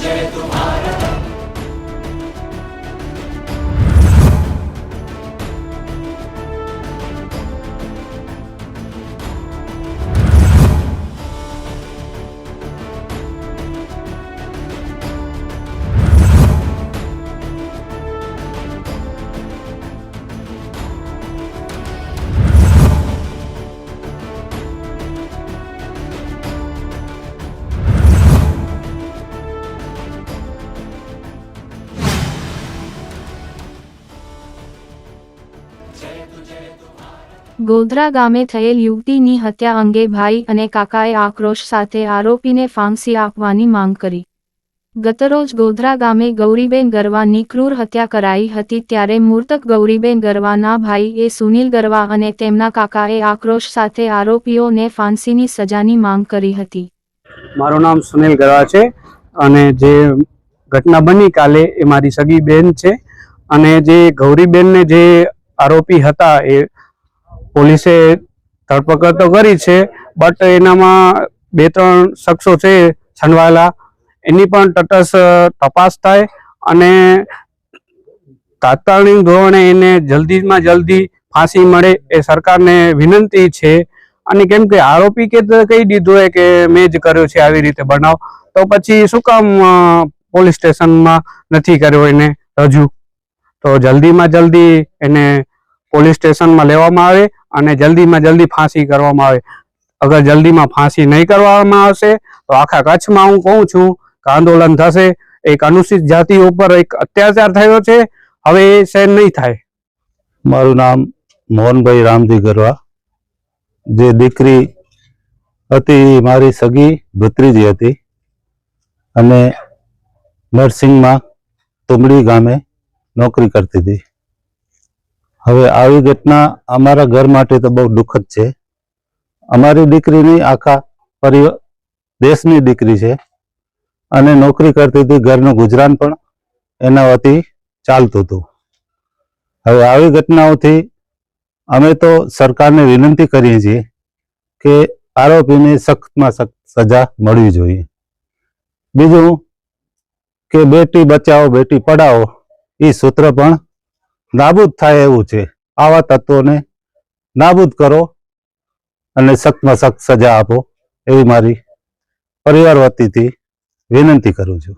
Sanche tu Godhra ગામે થયેલ યુવતીની હત્યા અંગે ભાઈ અને કાકાએ આક્રોશ સાથે આરોપીને ફાંસી આપવાની માંગ કરી. ગતરોજ ગોધરા ગામે ગૌરીબેન ગરવાની ક્રૂર હત્યા કરાઈ હતી ત્યારે મૃતક ગૌરીબેન ગરવાના ભાઈ સુનિલ ગરવા અને તેમના કાકાએ આક્રોશ સાથે આરોપીઓને ફાંસીની સજાની માંગ કરી હતી. મારું નામ સુનિલ ગરવા છે અને જે ઘટના બની કાલે એ મારી સગી બેન છે અને જે ગૌરીબેનને જે આરોપી હતા એ પોલીસે ધરપકડ તો કરી છે બટ એનામાં બે ત્રણ શખ્સો છે છંડવાયેલા. એની પણ તટસ્થ તપાસ થાય અને તાત્કાલિક ધોરણે એને જલ્દીમાં જલ્દી ફાંસી મળે એ સરકારને વિનંતી છે. અને કેમ કે આરોપી કે કહી દીધું હોય કે મેં જ કર્યો છે, આવી રીતે બનાવ. તો પછી શું કામ પોલીસ સ્ટેશનમાં નથી કર્યો એને રજૂ? તો જલ્દીમાં જલ્દી એને પોલીસ સ્ટેશનમાં લેવામાં આવે અને જલ્દીમાં જલ્દી ફાંસી કરવામાં આવે. અગર જલ્દીમાં ફાંસી નહીં કરવામાં આવશે, તો આખા કચ્છમાં હું કહું છું કે આંદોલન થશે. એક અનુસૂચિત જાતિ ઉપર એક અત્યાચાર થયો છે. હવે એ સહન નહીં થાય. મારું નામ મોહનભાઈ રામજી ગરવા. જે દીકરી હતી મારી સગી ભત્રીજી હતી. અને નર્સિંગમાં તુમડી ગામે નોકરી કરતી હતી. હવે આવી ઘટના અમારા ઘર માટે તો બહુ દુઃખદ છે. અમારી દીકરી નહીં આખા પરિવાર દેશની દીકરી છે અને નોકરી કરતી હતી, ઘરનું ગુજરાન પણ એના વતી ચાલતું હતું. હવે આવી ઘટનાઓથી અમે તો સરકારને વિનંતી કરીએ છીએ કે આરોપીને સખ્તમાં સખ્ત સજા મળવી જોઈએ. બીજું કે બેટી બચાવો, બેટી પઢાઓ એ સૂત્ર પણ નાબૂદ થાય એવું છે. આવા તત્વોને નાબૂદ કરો અને સખ્તમાં સખ્ત સજા આપો એવી મારી પરિવાર વતીથી વિનંતી કરું છું.